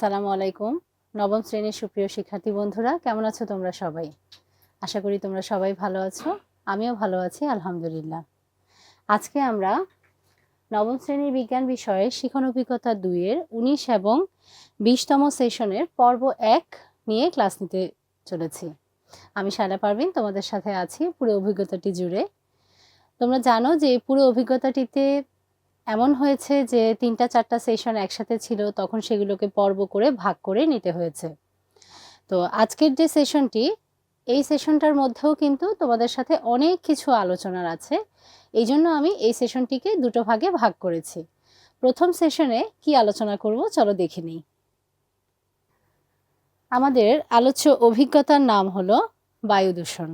আসসালামু আলাইকুম। নবম শ্রেণির সুপ্রিয় শিক্ষার্থী বন্ধুরা, কেমন আছো তোমরা সবাই? আশা করি তোমরা সবাই ভালো আছো, আমিও ভালো আছি, আলহামদুলিল্লাহ। আজকে আমরা নবম শ্রেণির বিজ্ঞান বিষয়ে শিখন অভিজ্ঞতা দুইয়ের উনিশ এবং বিশতম সেশনের পর্ব এক নিয়ে ক্লাস নিতে চলেছি। আমি শালা পারভিন, তোমাদের সাথে আছি পুরো অভিজ্ঞতাটি জুড়ে। তোমরা জানো যে পুরো অভিজ্ঞতাটিতে এমন হয়েছে যে তিনটা, চারটা সেশন একসাথে ছিল, তখন সেগুলোকে পর্ব করে ভাগ করে নিতে হয়েছে। তো আজকের যে সেশনটি এই সেশনটার মধ্যেও কিন্তু তোমাদের সাথে অনেক কিছু আলোচনার আছে। এই জন্য আমি এই সেশনটিকে দুটো ভাগে ভাগ করেছি। প্রথম সেশনে কি আলোচনা করব, চলো দেখে নিই। আমাদের আলোচ্য অভিজ্ঞতার নাম হলো বায়ু দূষণ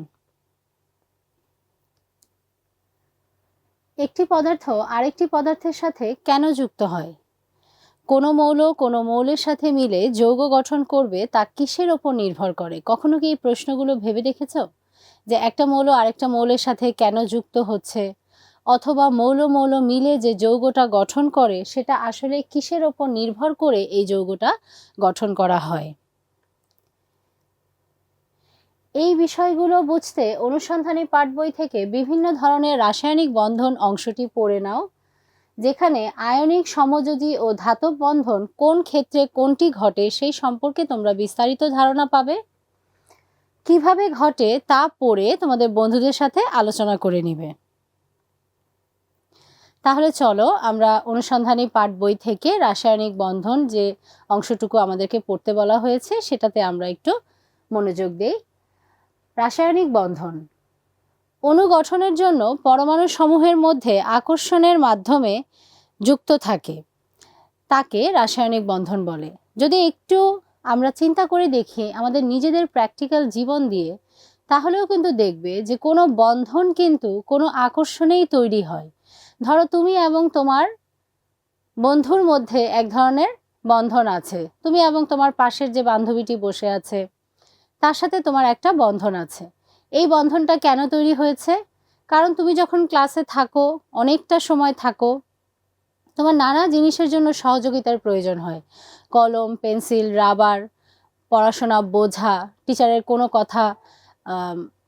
একটি পদার্থ আরেকটি পদার্থের সাথে কেন যুক্ত হয়? কোনো মৌল কোনো মৌলের সাথে মিলে যৌগ গঠন করবে তা কিসের ওপর নির্ভর করে? কখনো কি এই প্রশ্নগুলো ভেবে দেখেছ? যে একটা মৌল আরেকটা মৌলের সাথে কেন যুক্ত হচ্ছে? অথবা মৌল মৌল মিলে যে যৌগটা গঠন করে, সেটা আসলে কিসের ওপর নির্ভর করে এই যৌগটা গঠন করা হয়? এই বিষয়গুলো বুঝতে অনুসন্ধানী পাঠ বই থেকে বিভিন্ন ধরনের রাসায়নিক বন্ধন অংশটি পড়ে নাও, যেখানে আয়নিক সমযোজী ও ধাতব বন্ধন কোন ক্ষেত্রে কোনটি ঘটে সেই সম্পর্কে তোমরা বিস্তারিত ধারণা পাবে। কীভাবে ঘটে তা পড়ে তোমাদের বন্ধুদের সাথে আলোচনা করে নিবে। তাহলে চলো আমরা অনুসন্ধানী পাঠ বই থেকে রাসায়নিক বন্ধন যে অংশটুকু আমাদেরকে পড়তে বলা হয়েছে সেটাতে আমরা একটু মনোযোগ দেই। রাসায়নিক বন্ধন। অণু গঠনের জন্য পরমাণু সমূহের মধ্যে আকর্ষণের মাধ্যমে যুক্ত থাকে। তাকে রাসায়নিক বন্ধন বলে। যদি একটু আমরা চিন্তা করে দেখি আমাদের নিজেদের প্র্যাকটিক্যাল জীবন দিয়ে, তাহলেও কিন্তু দেখবে যে কোনো বন্ধন কিন্তু কোনো আকর্ষণেই তৈরি হয়। ধরো তুমি এবং তোমার বন্ধুর মধ্যে এক ধরনের বন্ধন আছে। তুমি এবং তোমার পাশের যে বান্ধবীটি বসে আছে তার সাথে তোমার একটা বন্ধন আছে। এই বন্ধনটা কেন তৈরি হয়েছে? কারণ তুমি যখন ক্লাসে থাকো, অনেকটা সময় থাকো, তোমার নানা জিনিসের জন্য সহযোগিতার প্রয়োজন হয়। কলম, পেন্সিল, রাবার, পড়াশোনা, বোঝা, টিচারের কোনো কথা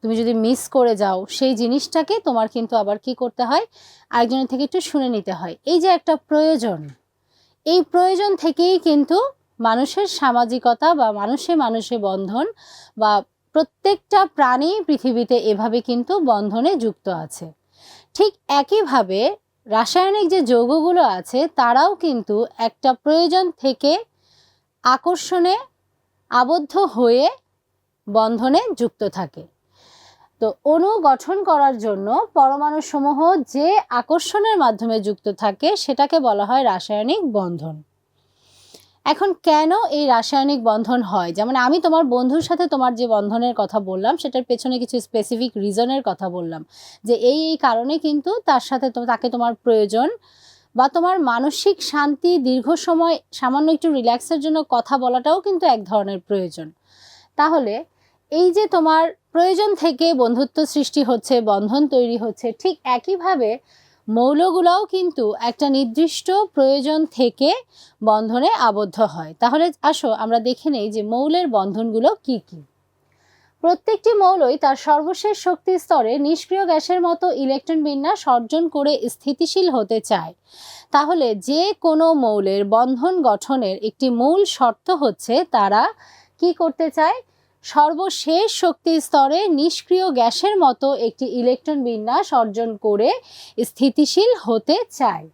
তুমি যদি মিস করে যাও, সেই জিনিসটাকে তোমার কিন্তু আবার কি করতে হয়? আরেকজনের থেকে একটু শুনে নিতে হয়। এই যে একটা প্রয়োজন, এই প্রয়োজন থেকেই কিন্তু মানুষের সামাজিকতা বা মানুষে মানুষে বন্ধন বা প্রত্যেকটা প্রাণী পৃথিবীতে এভাবে কিন্তু বন্ধনে যুক্ত আছে। ঠিক একইভাবে রাসায়নিক যে যৌগগুলো আছে, তারাও কিন্তু একটা প্রয়োজন থেকে আকর্ষণে আবদ্ধ হয়ে বন্ধনে যুক্ত থাকে। তো অণু গঠন করার জন্য পরমাণু সমূহ যে আকর্ষণের মাধ্যমে যুক্ত থাকে, সেটাকে বলা হয় রাসায়নিক বন্ধন। এখন কেন এই রাসায়নিক বন্ধন হয়? যেমন আমি তোমার বন্ধুর সাথে তোমার যে বন্ধনের কথা বললাম, সেটার পেছনে কিছু স্পেসিফিক রিজনের কথা বললাম। যে এই এই কারণে কিন্তু তার সাথে তাকে তোমার প্রয়োজন বা তোমার মানসিক শান্তি দীর্ঘ সময় সামান্য একটু রিল্যাক্সের জন্য কথা বলাটাও কিন্তু এক ধরনের প্রয়োজন। তাহলে এই যে তোমার প্রয়োজন থেকে বন্ধুত্ব সৃষ্টি হচ্ছে, বন্ধন তৈরি হচ্ছে, ঠিক একইভাবে মৌলগুলোও কিন্তু একটা নির্দিষ্ট প্রয়োজন থেকে বন্ধনে আবদ্ধ হয়। তাহলে আসো, আমরা দেখে নেই যে মৌলের বন্ধনগুলো কি কি। প্রত্যেকটি মৌলই তার সর্বশেষ শক্তি স্তরে নিষ্ক্রিয় গ্যাসের মতো ইলেকট্রন বিন্যাস অর্জন করে স্থিতিশীল হতে চায়। তাহলে যে কোনো মৌলের বন্ধন গঠনের একটি মূল শর্ত হচ্ছে তারা কি করতে চায়? সর্বশেষ শক্তি স্তরে নিষ্ক্রিয় গ্যাসের মতো একটি ইলেকট্রন বিন্যাস অর্জন করে স্থিতিশীল হতে চায়।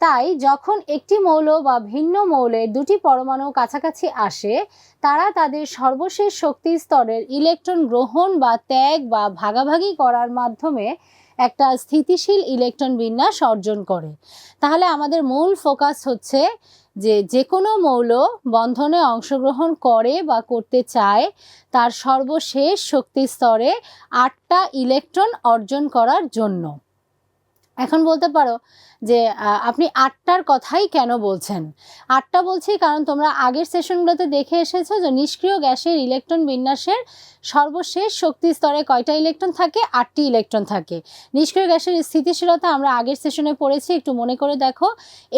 তাই যখন একটি মৌল বা ভিন্ন মৌলের দুটি পরমাণু কাছাকাছি আসে, তারা তাদের সর্বশেষ শক্তি স্তরের ইলেকট্রন গ্রহণ বা ত্যাগ বা ভাগাভাগি করার মাধ্যমে একটা স্থিতিশীল ইলেকট্রন বিন্যাস অর্জন করে। তাহলে আমাদের মূল ফোকাস হচ্ছে যে যে কোনো মৌল বন্ধনে অংশগ্রহণ করে বা করতে চায়, তার সর্বশেষ শক্তিস্তরে আটটা ইলেকট্রন অর্জন করার জন্য। এখন বলতে পারো যে আপনি আটটার কথাই কেন বলছেন? আটটা বলছি কারণ তোমরা আগের সেশনগুলোতে দেখে এসেছ যে নিষ্ক্রিয় গ্যাসের ইলেকট্রন বিন্যাসের সর্বশেষ শক্তি স্তরে কয়টা ইলেকট্রন থাকে? আটটি ইলেকট্রন থাকে। নিষ্ক্রিয় গ্যাসের স্থিতিশীলতা আমরা আগের সেশনে পড়েছি, একটু মনে করে দেখো।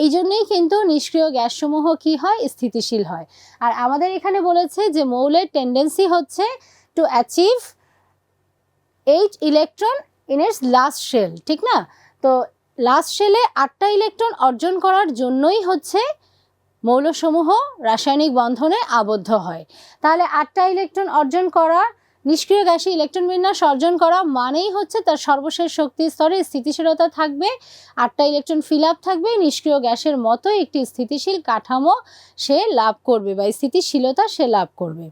এই জন্যেই কিন্তু নিষ্ক্রিয় গ্যাসসমূহ কি হয়? স্থিতিশীল হয়। আর আমাদের এখানে বলেছে যে মৌলের টেন্ডেন্সি হচ্ছে to achieve eight electron in its last shell ঠিক না? লাস্ট শেলে আটটা ইলেকট্রন অর্জন করার জন্যই হচ্ছে মৌলসমূহ রাসায়নিক বন্ধনে আবদ্ধ হয়। তাহলে আটটা ইলেকট্রন অর্জন করা, নিষ্ক্রিয় গ্যাসে ইলেকট্রন বিন্যাস অর্জন করা মানেই হচ্ছে তার সর্বশেষ শক্তি স্তরে স্থিতিশীলতা থাকবে, আটটা ইলেকট্রন ফিল আপ থাকবে, নিষ্ক্রিয় গ্যাসের মতো একটি স্থিতিশীল কাঠামো সে লাভ করবে বা স্থিতিশীলতা সে লাভ করবে।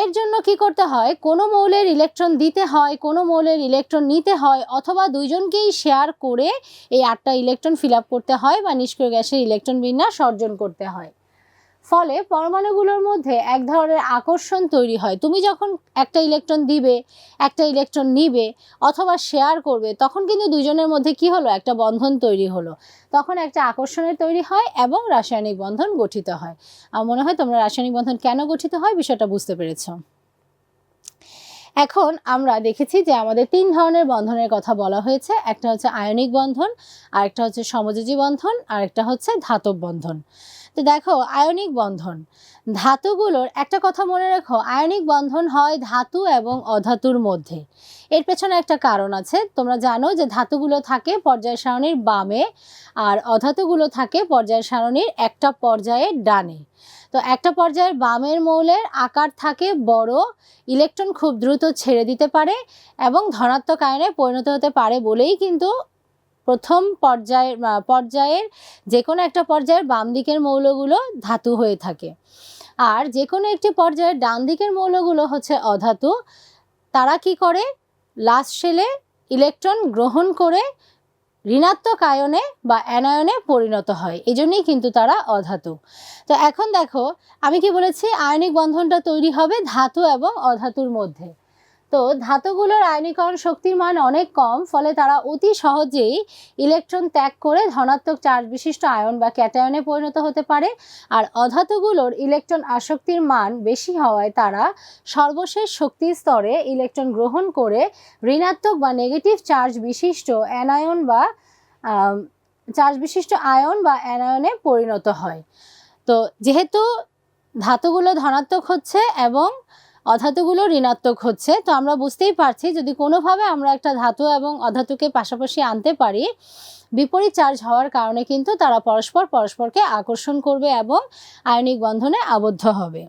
এর জন্য কি করতে হয়? কোনো মৌলের ইলেকট্রন দিতে হয়, কোনো মৌলের ইলেকট্রন নিতে হয়, অথবা দুইজনকেই শেয়ার করে এই আটটা ইলেকট্রন ফিল করতে হয় বা নিষ্ক্রিয় গ্যাসের ইলেকট্রন বিন্যাস অর্জন করতে হয়। ফলে পরমাণুগুলোর মধ্যে এক ধরনের আকর্ষণ তৈরি হয়। তুমি যখন একটা ইলেকট্রন দিবে, একটা ইলেকট্রন নিবে অথবা শেয়ার করবে, তখন কিন্তু দুজনের মধ্যে কি হলো? একটা বন্ধন তৈরি হলো। তখন একটা আকর্ষণের তৈরি হয় এবং রাসায়নিক বন্ধন গঠিত হয়। আমার মনে হয় তোমরা রাসায়নিক বন্ধন কেন গঠিত হয় বিষয়টা বুঝতে পেরেছ। এখন আমরা দেখেছি যে আমাদের তিন ধরনের বন্ধনের কথা বলা হয়েছে। একটা হচ্ছে আয়নিক বন্ধন, আরেকটা হচ্ছে সমযোজী বন্ধন আর একটা হচ্ছে ধাতব বন্ধন। তো দেখো, আয়নিক বন্ধন। ধাতুগুলোর, একটা কথা মনে রেখো, আয়নিক বন্ধন হয় ধাতু এবং অধাতুর মধ্যে। এর পেছনে একটা কারণ আছে। তোমরা জানো যে ধাতুগুলো থাকে পর্যায় সারণীর বামে আর অধাতুগুলো থাকে পর্যায় সারণীর একটা পর্যায়ের ডানে। তো একটা পর্যায়ের বামের মৌলের আকার থাকে বড়, ইলেকট্রন খুব দ্রুত ছেড়ে দিতে পারে এবং ধনাত্মক আয়নে পরিণত হতে পারে বলেই কিন্তু প্রথম পর্যায়ের পর্যায়ের যে কোনো একটা পর্যায়ের বাম দিকের মৌলগুলো ধাতু হয়ে থাকে। আর যে কোনো একটি পর্যায়ের ডান দিকের মৌলগুলো হচ্ছে অধাতু। তারা কি করে? লাস্ট শেলে ইলেকট্রন গ্রহণ করে ঋণাত্মক আয়নে বা অ্যানায়নে পরিণত হয়। এই জন্যই কিন্তু তারা অধাতু। তো এখন দেখো, আমি কি বলেছি? আয়নিক বন্ধনটা তৈরি হবে ধাতু এবং অধাতুর মধ্যে। তো ধাতুগুলোর আয়নীকরণ শক্তির মান অনেক কম, ফলে তারা অতি সহজেই ইলেকট্রন ত্যাগ করে ধনাত্মক চার্জ বিশিষ্ট আয়ন বা ক্যাটায়নে পরিণত হতে পারে। আর অধাতুগুলোর ইলেকট্রন আসক্তির মান বেশি হওয়ায় তারা সর্বশেষ শক্তি স্তরে ইলেকট্রন গ্রহণ করে ঋণাত্মক বা নেগেটিভ চার্জ বিশিষ্ট অ্যানায়ন বা চার্জ বিশিষ্ট আয়ন বা অ্যানায়নে পরিণত হয়। তো যেহেতু ধাতুগুলো ধনাত্মক হচ্ছে এবং অধাতুগুলো ঋণাত্মক হচ্ছে, তো আমরা বুঝতেই পারছি যদি কোনোভাবে আমরা একটা ধাতু এবং অধাতুকে পাশাপাশি আনতে পারি, বিপরীত চার্জ হওয়ার কারণে কিন্তু তারা পরস্পর পরস্পরকে আকর্ষণ করবে এবং আয়নিক বন্ধনে আবদ্ধ হবে।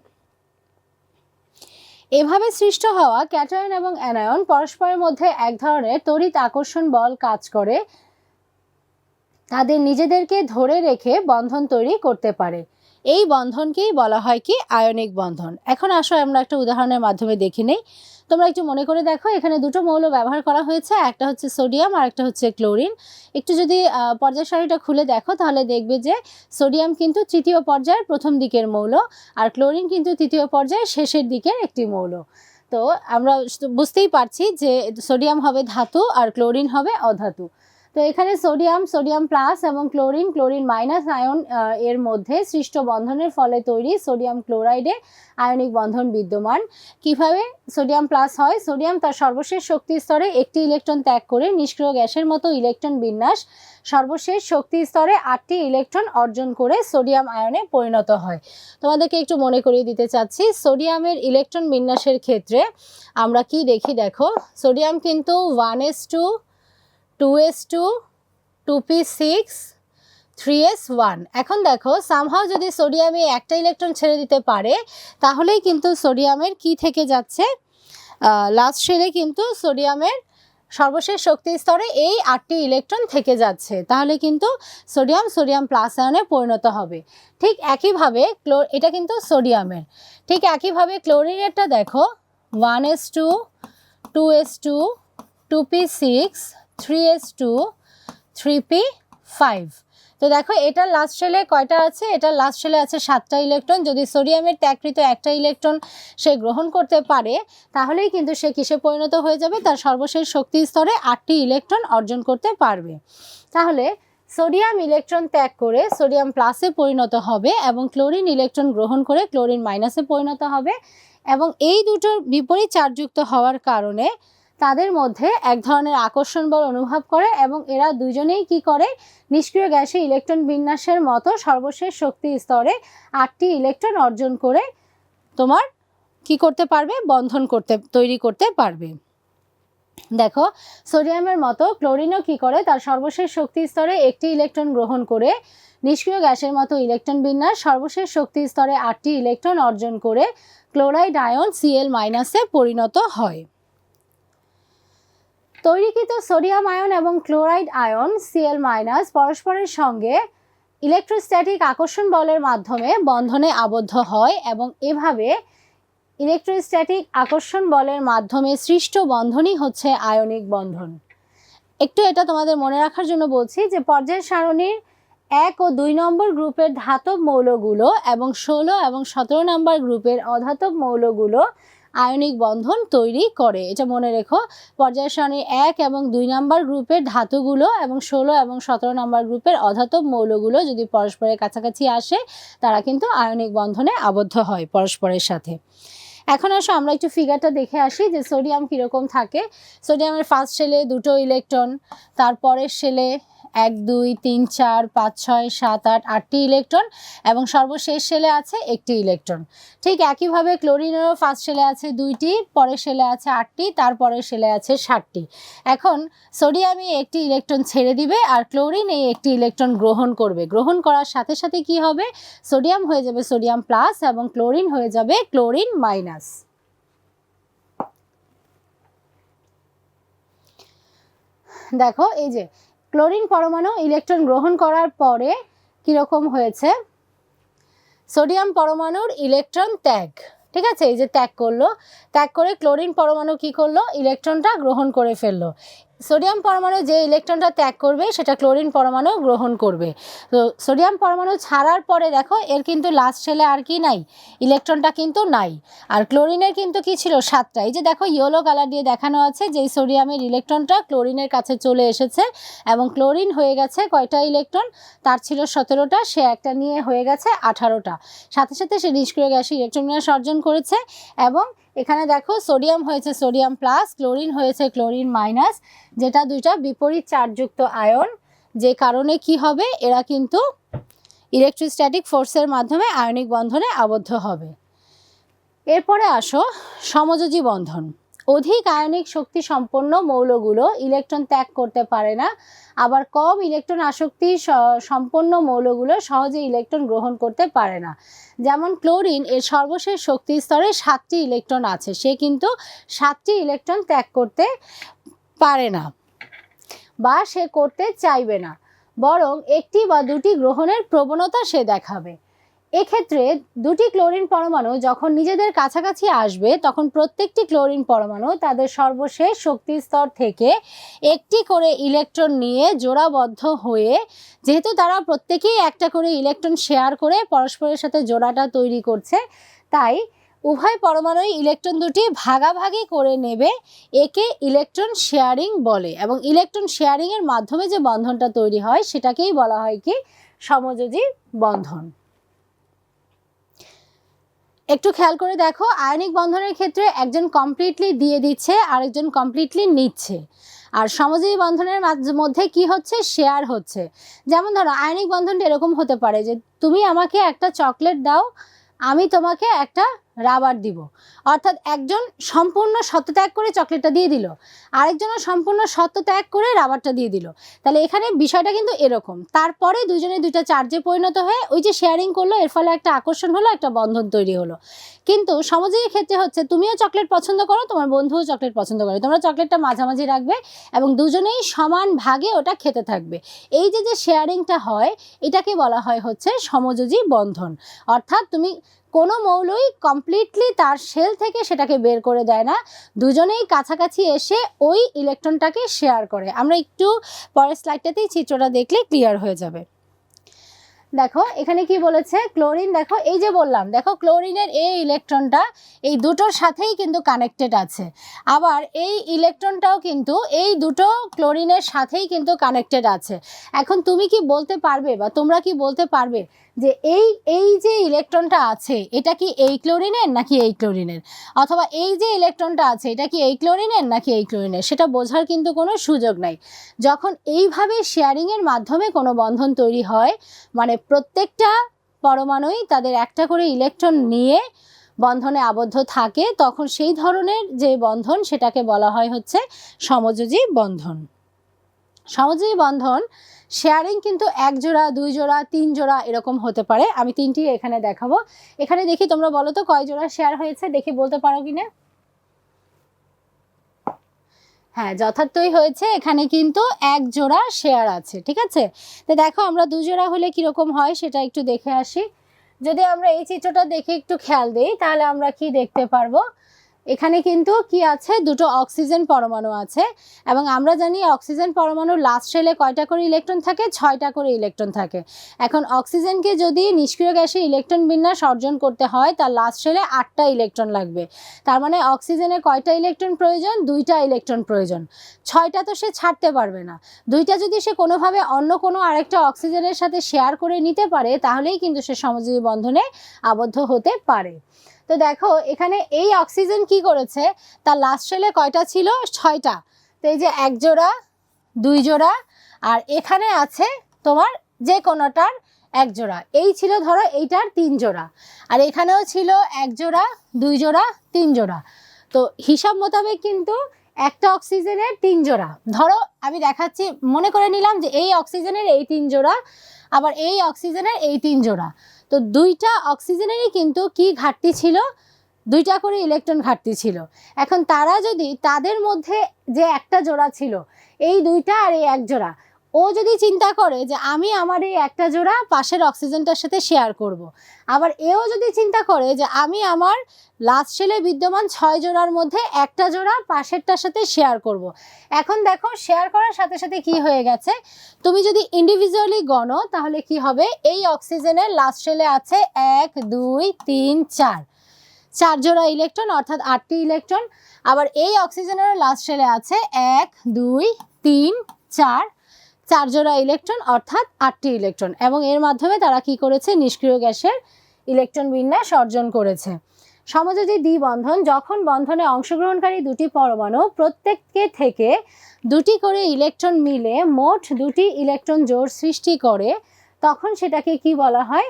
এভাবে সৃষ্ট হওয়া ক্যাটায়ন এবং অ্যানায়ন পরস্পরের মধ্যে এক ধরনের তড়িৎ আকর্ষণ বল কাজ করে, তাদের নিজেদেরকে ধরে রেখে বন্ধন তৈরি করতে পারে। এই বন্ধনকেই বলা হয় কি আয়নিক বন্ধন। এখন আসো, আমরা একটা উদাহরণের মাধ্যমে দেখে নেই। তোমরা একটু মনে করে দেখো, এখানে দুটো মৌল ব্যবহার করা হয়েছে, একটা হচ্ছে সোডিয়াম আর একটা হচ্ছে ক্লোরিন। একটু যদি পর্যায় সারিটা খুলে দেখো, তাহলে দেখবে যে সোডিয়াম কিন্তু তৃতীয় পর্যায়ের প্রথম দিকের মৌল আর ক্লোরিন কিন্তু তৃতীয় পর্যায়ের শেষের দিকের একটি মৌল। তো আমরা বুঝতেই পারছি যে সোডিয়াম হবে ধাতু আর ক্লোরিন হবে অধাতু। তো এখানে সোডিয়াম সোডিয়াম প্লাস এবং ক্লোরিন ক্লোরিন মাইনাস আয়ন এর মধ্যে সৃষ্ট বন্ধনের ফলে তৈরি সোডিয়াম ক্লোরাইডে আয়নিক বন্ধন বিদ্যমান। কীভাবে সোডিয়াম প্লাস হয়? সোডিয়াম তার সর্বশেষ শক্তি স্তরে একটি ইলেকট্রন ত্যাগ করে নিষ্ক্রিয় গ্যাসের মতো ইলেকট্রন বিন্যাস সর্বশেষ শক্তি স্তরে আটটি ইলেকট্রন অর্জন করে সোডিয়াম আয়নে পরিণত হয়। তোমাদেরকে একটু মনে করিয়ে দিতে চাচ্ছি, সোডিয়ামের ইলেকট্রন বিন্যাসের ক্ষেত্রে আমরা কি দেখি? দেখো, সোডিয়াম কিন্তু one S two two S two two P six three S one এখন দেখো সামহাও যদি সোডিয়ামে একটা ইলেকট্রন ছেড়ে দিতে পারে, তাহলেই কিন্তু সোডিয়ামের কি থেকে যাচ্ছে? লাস্ট শেলে কিন্তু সোডিয়ামের সর্বশেষ শক্তি স্তরে এই আটটি ইলেকট্রন থেকে যাচ্ছে। তাহলে কিন্তু সোডিয়াম সোডিয়াম প্লাস আয়নে পরিণত হবে। ঠিক একইভাবে ক্লো এটা কিন্তু সোডিয়ামের ঠিক একইভাবে ক্লোরিনেরটা দেখো one S two two S two two P six three S two three P five তো দেখো এটার লাস্ট শেলে কয়টা আছে? এটার লাস্ট শেলে আছে সাতটা ইলেকট্রন যদি সোডিয়ামের ত্যাগকৃত একটা ইলেকট্রন সে গ্রহণ করতে পারে, তাহলেই কিন্তু সে কিসে পরিণত হয়ে যাবে? তার সর্বশেষ শক্তি স্তরে আটটি ইলেকট্রন অর্জন করতে পারবে। তাহলে সোডিয়াম ইলেকট্রন ত্যাগ করে সোডিয়াম প্লাসে পরিণত হবে এবং ক্লোরিন ইলেকট্রন গ্রহণ করে ক্লোরিন মাইনাসে পরিণত হবে। এবং এই দুটোর বিপরীত চার্জযুক্ত হওয়ার কারণে তাদের মধ্যে এক ধরনের আকর্ষণ বল অনুভব করে এবং এরা দুজনেই কি করে? নিষ্ক্রিয় গ্যাসে ইলেকট্রন বিন্যাসের মতো সর্বশেষ শক্তি স্তরে আটটি ইলেকট্রন অর্জন করে তোমার কি করতে পারবে? বন্ধন করতে, তৈরি করতে পারবে। দেখো, সোডিয়ামের মতো ক্লোরিনও কি করে? তার সর্বশেষ শক্তি স্তরে একটি ইলেকট্রন গ্রহণ করে নিষ্ক্রিয় গ্যাসের মতো ইলেকট্রন বিন্যাস সর্বশেষ শক্তি স্তরে আটটি ইলেকট্রন অর্জন করে ক্লোরাইড আয়ন সিএল মাইনাসে পরিণত হয়। তৈরিকৃত সোডিয়াম আয়ন এবং ক্লোরাইড আয়ন সিএল মাইনাস পরস্পরের সঙ্গে ইলেকট্রোস্ট্যাটিক আকর্ষণ বলের মাধ্যমে বন্ধনে আবদ্ধ হয় এবং এভাবে ইলেকট্রোস্ট্যাটিক আকর্ষণ বলের মাধ্যমে সৃষ্ট বন্ধনই হচ্ছে আয়নিক বন্ধন। একটু এটা তোমাদের মনে রাখার জন্য বলছি যে পর্যায় সারণীর এক ও দুই নম্বর গ্রুপের ধাতব মৌলগুলো এবং ষোলো এবং সতেরো নম্বর গ্রুপের অধাতব মৌলগুলো আয়নিক বন্ধন তৈরি করে। এটা মনে রেখো, পর্যায় সারণীর এক এবং দুই নাম্বার গ্রুপের ধাতুগুলো এবং ষোলো এবং সতেরো নাম্বার গ্রুপের অধাতব মৌলগুলো যদি পরস্পরের কাছাকাছি আসে, তারা কিন্তু আয়নিক বন্ধনে আবদ্ধ হয় পরস্পরের সাথে। এখন আসো, আমরা একটু ফিগারটা দেখে আসি যে সোডিয়াম কীরকম থাকে। সোডিয়ামের ফার্স্ট সেলে দুটো ইলেকট্রন তারপরের শেলে এক, দুই, তিন, চার, পাঁচ, ছয়, সাত, আট, আটটি ইলেকট্রন এবং সর্বশেষ সেলে আছে একটি ইলেকট্রন। ঠিক একইভাবে ক্লোরিনেরও ফার্স্ট সেলে আছে দুইটি, পরের সেলে আছে আটটি, তারপরের সেলে আছে ষাটটি। এখন সোডিয়ামই একটি ইলেকট্রন ছেড়ে দিবে আর ক্লোরিন এই একটি ইলেকট্রন গ্রহণ করবে। গ্রহণ করার সাথে সাথে কি হবে? সোডিয়াম হয়ে যাবে সোডিয়াম প্লাস এবং ক্লোরিন হয়ে যাবে ক্লোরিন মাইনাস। দেখো, এই যে ক্লোরিন পরমাণু ইলেকট্রন গ্রহণ করার পরে কীরকম হয়েছে? সোডিয়াম পরমাণুর ইলেকট্রন ত্যাগ। ঠিক আছে? এই যে ত্যাগ করল। ত্যাগ করে ক্লোরিন পরমাণু কি করল? ইলেকট্রনটা গ্রহণ করে ফেলল। সোডিয়াম পরমাণু যে ইলেকট্রনটা ত্যাগ করবে, সেটা ক্লোরিন পরমাণু গ্রহণ করবে। তো সোডিয়াম পরমাণু ছাড়ার পরে দেখো, এর কিন্তু লাস্ট ছেলে আর কি নাই, ইলেকট্রনটা কিন্তু নাই। আর ক্লোরিনের কিন্তু কি ছিল? সাতটা। এই যে দেখো, ইয়েলো কালার দিয়ে দেখানো আছে যে সোডিয়ামের ইলেকট্রনটা ক্লোরিনের কাছে চলে এসেছে, এবং ক্লোরিন হয়ে গেছে কয়টা ইলেকট্রন? তার ছিল সতেরোটা, সে একটা নিয়ে হয়ে গেছে আঠারোটা। সাথে সাথে সে নিষ্ক্রিয় গ্যাসে ইলেকট্রন অর্জন করেছে, এবং এখানে দেখো সোডিয়াম হয়েছে সোডিয়াম প্লাস, ক্লোরিন হয়েছে ক্লোরিন মাইনাস, যেটা দুইটা বিপরীত চার্জযুক্ত আয়ন। যে কারণে কি হবে? এরা কিন্তু ইলেকট্রিস্ট্যাটিক ফোর্সের মাধ্যমে আয়নিক বন্ধনে আবদ্ধ হবে। এরপরে আসো সমযোজী বন্ধন। অধিক আয়নিক শক্তি সম্পন্ন মৌলগুলো ইলেকট্রন ত্যাগ করতে পারে না। আবার কম ইলেকট্রন আসক্তি সম্পন্ন মৌলগুলো সহজে ইলেকট্রন গ্রহণ করতে পারে না। যেমন ক্লোরিন, এর সর্বশেষ শক্তি স্তরে সাতটি ইলেকট্রন আছে। সে কিন্তু সাতটি ইলেকট্রন ত্যাগ করতে পারে না বা সে করতে চাইবে না। বরং একটি বা দুটি গ্রহণের প্রবণতা সে দেখাবে। এক্ষেত্রে দুটি ক্লোরিন পরমাণু যখন নিজেদের কাছাকাছি আসবে, তখন প্রত্যেকটি ক্লোরিন পরমাণু তাদের সর্বশেষ শক্তি স্তর থেকে একটি করে ইলেকট্রন নিয়ে জোড়াবদ্ধ হয়ে, যেহেতু তারা প্রত্যেকেই একটা করে ইলেকট্রন শেয়ার করে পরস্পরের সাথে জোড়াটা তৈরি করছে, তাই উভয় পরমাণুই ইলেকট্রন দুটি ভাগাভাগি করে নেবে, একে ইলেকট্রন শেয়ারিং বলে। এবং ইলেকট্রন শেয়ারিংয়ের মাধ্যমে যে বন্ধনটা তৈরি হয়, সেটাকেই বলা হয় কি? সমযোজী বন্ধন। একটু খেয়াল করে দেখো, আয়নিক বন্ধনের ক্ষেত্রে একজন কমপ্লিটলি দিয়ে দিচ্ছে, আরেকজন কমপ্লিটলি নিচ্ছে। আর সমযোজী বন্ধনের মধ্যে কি হচ্ছে? শেয়ার হচ্ছে। যেমন ধরো, আয়নিক বন্ধনটা এরকম হতে পারে যে, তুমি আমাকে একটা চকলেট দাও, আমি তোমাকে একটা রাবার দিব। অর্থাৎ একজন সম্পূর্ণ সত্য ত্যাগ করে চকলেটটা দিয়ে দিল। আরেকজনও সম্পূর্ণ সত্য ত্যাগ করে রাবারটা দিয়ে দিল। তাহলে এখানে বিষয়টা কিন্তু এরকম। তারপরে দুজনে দুইটা চার্জে পরিণত হয়ে ওই যে শেয়ারিং করল, এর ফলে একটা আকর্ষণ হলো, একটা বন্ধন তৈরি হলো। কিন্তু সমাজের ক্ষেত্রে হচ্ছে, তুমিও চকলেট পছন্দ করো, তোমার বন্ধুও চকলেট পছন্দ করে। তোমরা চকলেটটা মাঝামাঝি রাখবে এবং দুজনেই সমান ভাগে ওটা খেতে থাকবে। এই যে যে শেয়ারিংটা হয়, এটাকে বলা হয় হচ্ছে সমযোজী বন্ধন। অর্থাৎ তুমি কোনো মৌলই কমপ্লিটলি তার শেল থেকে সেটাকে বের করে দেয় না। দুজনেই কাছাকাছি এসে ওই ইলেকট্রনটাকে শেয়ার করে। আমরা একটু পরের স্লাইডটাতেই চিত্রটা দেখলে ক্লিয়ার হয়ে যাবে। দেখো, এখানে কি বলেছে? ক্লোরিন দেখো, এই যে বললাম, দেখো ক্লোরিনের এই ইলেকট্রনটা এই দুটোর সাথেই কিন্তু কানেক্টেড আছে। আবার এই ইলেকট্রনটাও কিন্তু এই দুটো ক্লোরিনের সাথেই কিন্তু কানেক্টেড আছে। এখন তুমি কি বলতে পারবে বা তোমরা কি বলতে পারবে যে এই এই যে ইলেকট্রনটা আছে, এটা কি এই ক্লোরিনের নাকি এই ক্লোরিনের? অথবা এই যে ইলেকট্রনটা আছে, এটা কি এই ক্লোরিনের নাকি এই ক্লোরিনের? সেটা বোঝার কিন্তু কোনো সুযোগ নাই। যখন এইভাবে শেয়ারিংয়ের মাধ্যমে কোনো বন্ধন তৈরি হয় মানে প্রত্যেকটা পরমাণুই তাদের একটা করে ইলেকট্রন নিয়ে বন্ধনে আবদ্ধ থাকে, তখন সেই ধরনের যে বন্ধন, সেটাকে বলা হয় হচ্ছে সমযোজী বন্ধন। সমযোজী বন্ধন শেয়ারিং কিন্তু এক জোড়া, দুই জোড়া, তিন জোড়া এরকম হতে পারে। আমি তিনটি এখানে দেখাবো। এখানে দেখি তোমরা বলো তো কয় জোড়া শেয়ার হয়েছে, দেখি বলতে পারো কি না হ্যাঁ যথার্থই হয়েছে। এখানে কিন্তু এক জোড়া শেয়ার আছে, ঠিক আছে? তো দেখো, আমরা দু জোড়া হলে কীরকম হয় সেটা একটু দেখে আসি। যদি আমরা এই চিত্রটা দেখে একটু খেয়াল দিই, তাহলে আমরা কি দেখতে পারব? এখানে কিন্তু কি আছে? দুটো অক্সিজেন পরমাণু আছে। এবং আমরা জানি অক্সিজেন পরমাণুর লাস্ট শেলে কয়টা করে ইলেকট্রন থাকে? ছয়টা করে ইলেকট্রন থাকে। এখন অক্সিজেনকে যদি নিষ্ক্রিয় গ্যাসে ইলেকট্রন বিন্যাস অর্জন করতে হয়, তার লাস্ট শেলে আটটা ইলেকট্রন লাগবে। তার মানে অক্সিজেনের কয়টা ইলেকট্রন প্রয়োজন? দুইটা ইলেকট্রন প্রয়োজন। ছয়টা তো সে ছাড়তে পারবে না। দুইটা যদি সে কোনোভাবে অন্য কোনো আরেকটা অক্সিজেনের সাথে শেয়ার করে নিতে পারে, তাহলেই কিন্তু সে সমজীবী বন্ধনে আবদ্ধ হতে পারে। তো দেখো, এখানে এই অক্সিজেন কি করেছে? তার লাস্ট সেলে কয়টা ছিল? ছয়টা। তো এই যে এক জোড়া, দুই জোড়া, আর এখানে আছে তোমার যে কোনোটার এক জোড়া। এই ছিল ধরো এইটার তিন জোড়া। আর এখানেও ছিল এক জোড়া, দুই জোড়া, তিন জোড়া। তো হিসাব মোতাবেক কিন্তু একটা অক্সিজেনের তিন জোড়া। ধরো, আমি দেখাচ্ছি, মনে করে নিলাম যে এই অক্সিজেনের এই তিন জোড়া, আবার এই অক্সিজেনের এই তিন জোড়া। তো দুইটা অক্সিজেনেরই কিন্তু কি ঘাটতি ছিল? দুইটা করে ইলেকট্রন ঘাটতি ছিল। এখন তারা যদি তাদের মধ্যে যে একটা জোড়া ছিল, এই দুইটা আর এই এক জোড়া ও যদি চিন্তা করে যে আমি আমার এই একটা জোড়া পাশের অক্সিজেনটার সাথে শেয়ার করব। আবার এও যদি চিন্তা করে যে আমি আমার লাস্ট সেলে বিদ্যমান ছয় জোড়ার মধ্যে একটা জোড়া পাশেরটার সাথে শেয়ার করব। এখন দেখো শেয়ার করার সাথে সাথে কি হয়ে গেছে? তুমি যদি ইন্ডিভিজুয়ালি গণো, তাহলে কি হবে? এই অক্সিজেনের লাস্ট সেলে আছে এক, দুই, তিন, চার। চার জোড়া ইলেকট্রন অর্থাৎ আটটি ইলেকট্রন আবার এই অক্সিজেনের লাস্ট সেলে আছে এক, দুই, তিন, চার। চার জোড়া ইলেকট্রন অর্থাৎ আটটি ইলেকট্রন এবং এর মাধ্যমে তারা কি করেছে? নিষ্ক্রিয় গ্যাসের ইলেকট্রন বিন্যাস অর্জন করেছে। সমযোজী দ্বিবন্ধন যখন বন্ধনে অংশগ্রহণকারী দুটি পরমাণু প্রত্যেককে থেকে দুটি করে ইলেকট্রন মিলে মোট দুটি ইলেকট্রন জোড় সৃষ্টি করে, তখন সেটাকে কি বলা হয়?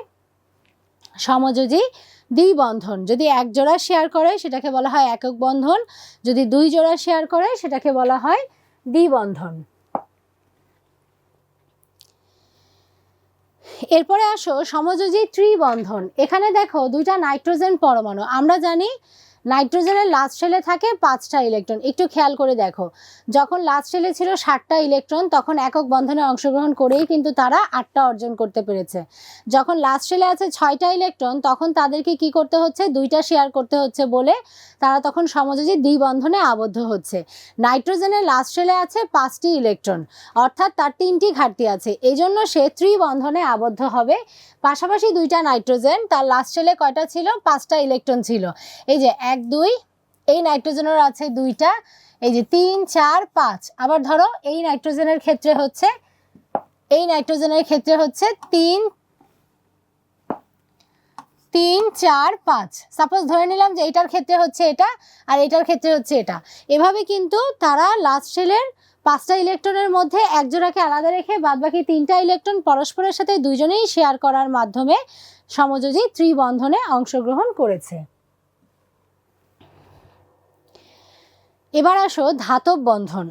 সমযোজী দ্বিবন্ধন যদি এক জোড়া শেয়ার করে, সেটাকে বলা হয় একক বন্ধন। যদি দুই জোড়া শেয়ার করে, সেটাকে বলা হয় দ্বিবন্ধন এরপরে আসো সমযোজী ত্রিবন্ধন। এখানে দেখো দুইটা নাইট্রোজেন পরমাণু। আমরা জানি নাইট্রোজেনের লাস্ট শেলে থাকে পাঁচটা ইলেকট্রন। একটু খেয়াল করে দেখো। যখন লাস্ট শেলে ছিল ষাটটা ইলেকট্রন, তখন একক বন্ধনে অংশগ্রহণ করেই কিন্তু তারা আটটা অর্জন করতে পেরেছে। যখন লাস্ট শেলে আছে ছয়টা ইলেকট্রন, তখন তাদেরকে কি করতে হচ্ছে? দুইটা শেয়ার করতে হচ্ছে বলে তারা তখন সমযোজী দ্বিবন্ধনে আবদ্ধ হচ্ছে। নাইট্রোজেনের লাস্ট শেলে আছে পাঁচটি ইলেকট্রন, অর্থাৎ তার তিনটি ঘাটতি আছে। এই জন্য সে ত্রিবন্ধনে আবদ্ধ হবে। পাশাপাশি দুইটা নাইট্রোজেন, তার লাস্ট শেলে কয়টা ছিল? পাঁচটা ইলেকট্রন ছিল। এই যে এক দুই। এই নাইট্রোজেনের আছে দুইটা। এই যে তিন, চার, পাঁচ। আবার ধরো, এই নাইট্রোজেনের ক্ষেত্রে হচ্ছে, এই নাইট্রোজেনের ক্ষেত্রে হচ্ছে তিন তিন, চার, পাঁচ। সাপোজ ধরে নিলাম যে এটার ক্ষেত্রে হচ্ছে এটা আর এটার ক্ষেত্রে হচ্ছে এটা। এভাবে কিন্তু তারা লাস্ট শেলের পাঁচটা ইলেকট্রনের মধ্যে এক জোড়াকে আলাদা রেখে বাদবাকি তিনটা ইলেকট্রন পরস্পরের সাথে দুইজনেই শেয়ার করার মাধ্যমে সমযোজী ত্রিবন্ধনে অংশগ্রহণ করেছে। এবার আসো ধাতব বন্ধন।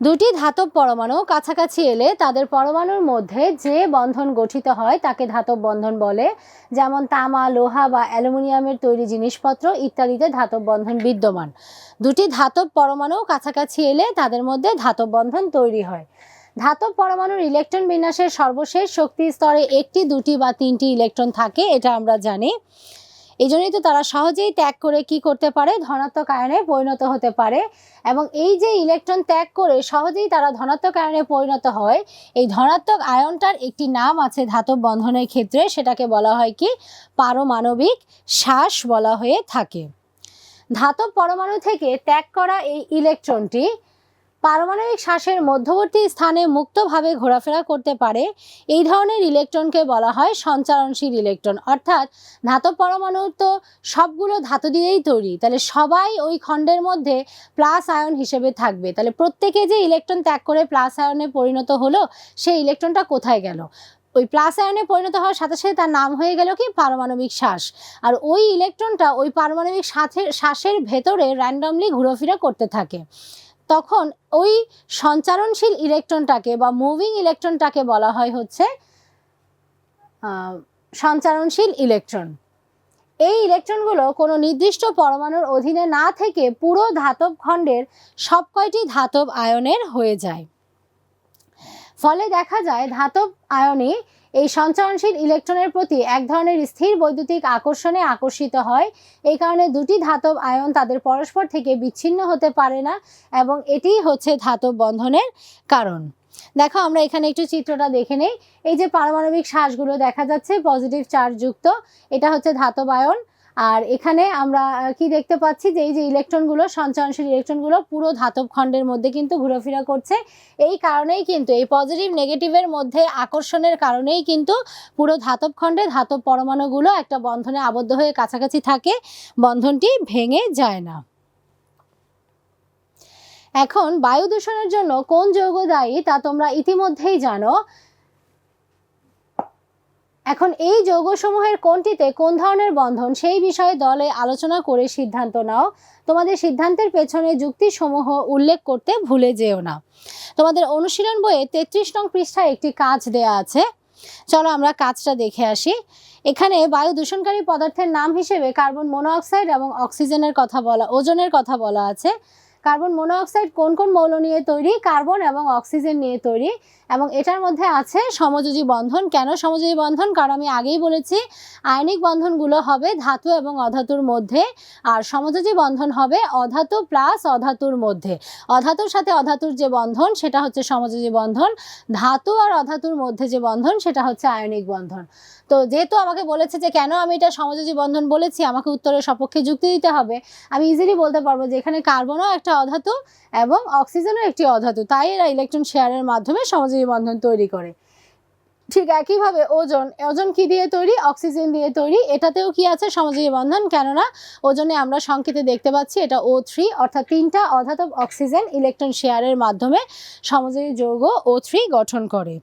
দুটি ধাতব পরমাণু কাছাকাছি এলে তাদের পরমাণুর মধ্যে যে বন্ধন গঠিত হয় তাকে ধাতব বন্ধন বলে, যেমন তামা, লোহা বা অ্যালুমিনিয়ামের তৈরি জিনিসপত্র ইত্যাদিতে ধাতব বন্ধন বিদ্যমান। দুটি ধাতব পরমাণু কাছাকাছি এলে তাদের মধ্যে ধাতব বন্ধন তৈরি হয়। ধাতব পরমাণুর ইলেকট্রন বিন্যাসের সর্বশেষ শক্তি স্তরে একটি, দুটি বা তিনটি ইলেকট্রন থাকে, এটা আমরা জানি। এই জন্যই তো তারা সহজেই ত্যাগ করে কি করতে পারে? ধনাত্মক আয়নে পরিণত হতে পারে। এবং এই যে ইলেকট্রন ত্যাগ করে সহজেই তারা ধনাত্মক আয়নে পরিণত হয়, এই ধনাত্মক আয়নটার একটি নাম আছে ধাতব বন্ধনের ক্ষেত্রে, সেটাকে বলা হয় কি? পারমাণবিক শ্বাস বলা হয়ে থাকে। ধাতব পরমাণু থেকে ত্যাগ করা এই ইলেকট্রনটি পারমাণবিক শ্বাসের মধ্যবর্তী স্থানে মুক্তভাবে ঘোরাফেরা করতে পারে। এই ধরনের ইলেকট্রনকে বলা হয় সঞ্চারণশীল ইলেকট্রন। অর্থাৎ ধাতব পরমাণু তো সবগুলো ধাতু দিয়েই তৈরি। তাহলে সবাই ওই খণ্ডের মধ্যে প্লাস আয়ন হিসেবে থাকবে। তাহলে প্রত্যেকে যে ইলেকট্রন ত্যাগ করে প্লাস আয়নে পরিণত হলো, সেই ইলেকট্রনটা কোথায় গেল? ওই প্লাস আয়নে পরিণত হওয়ার সাথে সাথে তার নাম হয়ে গেল কি? পারমাণবিক শ্বাস। আর ওই ইলেকট্রনটা ওই পারমাণবিক সাথে, শ্বাসের ভেতরে র্যান্ডমলি ঘোরাফেরা করতে থাকে। তখন ওই সঞ্চারণশীল ইলেকট্রনটাকে বা মুভিং ইলেকট্রনটাকে বলা হয় হচ্ছে সঞ্চারণশীল ইলেকট্রন। এই ইলেকট্রনগুলো কোনো নির্দিষ্ট পরমাণুর অধীনে না থেকে পুরো ধাতব খণ্ডের সব কয়টি ধাতব আয়নের হয়ে যায়। ফলে দেখা যায় ধাতব আয়নে এই সঞ্চারণশীল ইলেকট্রনের প্রতি এক ধরনের স্থির বৈদ্যুতিক আকর্ষণে আকর্ষিত হয়। এই কারণে দুটি ধাতব আয়ন তাদের পরস্পর থেকে বিচ্ছিন্ন হতে পারে না এবং এটিই হচ্ছে ধাতব বন্ধনের কারণ। দেখো, আমরা এখানে একটু চিত্রটা দেখে নেই। এই যে পারমাণবিক শ্বাসগুলো দেখা যাচ্ছে, পজিটিভ চার্জযুক্ত, এটা হচ্ছে ধাতব আয়ন। আর এখানে আমরা কি দেখতে পাচ্ছি যে এই যে ইলেকট্রনগুলো সঞ্চারণশীল ইলেকট্রনগুলো পুরো ধাতব খণ্ডের মধ্যে কিন্তু ঘোরাফেরা করছে। এই কারণেই কিন্তু, এই পজিটিভ নেগেটিভের মধ্যে আকর্ষণের কারণেই কিন্তু পুরো ধাতব খণ্ডে ধাতব পরমাণুগুলো একটা বন্ধনে আবদ্ধ হয়ে কাছাকাছি থাকে, বন্ধনটি ভেঙে যায় না। এখন বায়ু দূষণের জন্য কোন যৌগ দায়ী তা তোমরা ইতিমধ্যেই জানো। এখন এই যৌগসমূহের কোনটিতে কোন ধরনের বন্ধন সেই বিষয়ে দলে আলোচনা করে সিদ্ধান্ত নাও। তোমাদের সিদ্ধান্তের পেছনে যুক্তিসমূহ উল্লেখ করতে ভুলে যেও না। তোমাদের অনুশীলন বইয়ে তেত্রিশ নং পৃষ্ঠায় একটি কাজ দেয়া আছে। চলো আমরা কাজটা দেখে আসি। এখানে বায়ু দূষণকারী পদার্থের নাম হিসেবে কার্বন মনোঅক্সাইড এবং অক্সিজেনের কথা বলা, ওজনের কথা বলা আছে। কার্বন মনোঅক্সাইড কোন কোন মৌল নিয়ে তৈরি? কার্বন এবং অক্সিজেন নিয়ে তৈরি। এবং এটার মধ্যে আছে সমযোজী বন্ধন। কেন সমযোজী বন্ধন? কারণ আমি আগেই বলেছি, আয়নিক বন্ধনগুলো হবে ধাতু এবং অধাতুর মধ্যে। আর সমযোজী বন্ধন হবে অধাতু প্লাস অধাতুর মধ্যে। অধাতুর সাথে অধাতুর যে বন্ধন, সেটা হচ্ছে সমযোজী বন্ধন। ধাতু আর অধাতুর মধ্যে যে বন্ধন, সেটা হচ্ছে আয়নিক বন্ধন। তো যেহেতু আমাকে বলেছে যে কেন আমি এটা সমযোজী বন্ধন বলেছি, আমাকে উত্তরের সপক্ষে যুক্তি দিতে হবে, আমি ইজিলি বলতে পারব যে এখানে কার্বনও একটা অধাতু এবং অক্সিজেনও একটি অধাতু, তাই এরা ইলেকট্রন শেয়ারের মাধ্যমে সমযোজী বন্ধন তৈরি করে। ঠিক একইভাবে ওজন ওজন কি দিয়ে তৈরি? অক্সিজেন দিয়ে তৈরি। এটাতেও কি আছে? সমযোজী বন্ধন। কেননা ওজনে আমরা সংকেতে দেখতে পাচ্ছি, এটা ও থ্রি অর্থাৎ তিনটা অধাতব অক্সিজেন ইলেকট্রন শেয়ারের মাধ্যমে সমযোজী যৌগ ও থ্রি গঠন করে।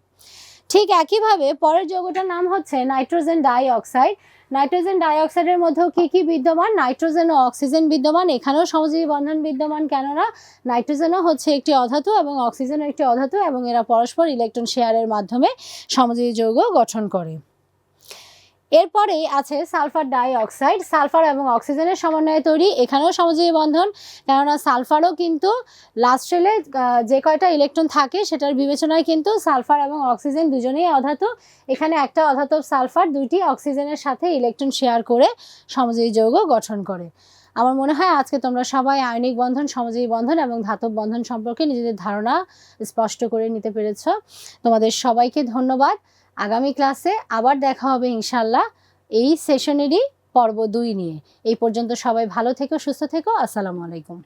ঠিক একইভাবে পরের যৌগটার নাম হচ্ছে নাইট্রোজেন ডাই অক্সাইড নাইট্রোজেন ডাইঅক্সাইডের মধ্যেও কী কী বিদ্যমান? নাইট্রোজেন ও অক্সিজেন বিদ্যমান। এখানেও সমজীবী বন্ধন বিদ্যমান কেননা নাইট্রোজেনও হচ্ছে একটি অধাতু এবং অক্সিজেনও একটি অধাতু এবং এরা পরস্পর ইলেকট্রন শেয়ারের মাধ্যমে সমজীবী যৌগ গঠন করে। এরপরেই আছে সালফার ডাই অক্সাইড সালফার এবং অক্সিজেনের সমন্বয়ে তৈরি, এখানেও সমযোজী বন্ধন, কেননা সালফারও কিন্তু লাস্ট রেলে যে কয়টা ইলেকট্রন থাকে সেটার বিবেচনায় কিন্তু সালফার এবং অক্সিজেন দুজনেই অধাতু। এখানে একটা অধাতব সালফার, দুইটি অক্সিজেনের সাথে ইলেকট্রন শেয়ার করে সমযোজী যৌগ গঠন করে। আমার মনে হয় আজকে তোমরা সবাই আয়নিক বন্ধন, সমযোজী বন্ধন এবং ধাতব বন্ধন সম্পর্কে নিজেদের ধারণা স্পষ্ট করে নিতে পেরেছ। তোমাদের সবাইকে ধন্যবাদ। আগামী ক্লাসে আবার দেখা হবে ইনশাল্লাহ এই সেশনেরই পর্ব দুই নিয়ে। এই পর্যন্ত সবাই ভালো থেকো, সুস্থ থেকো। আসসালামু আলাইকুম।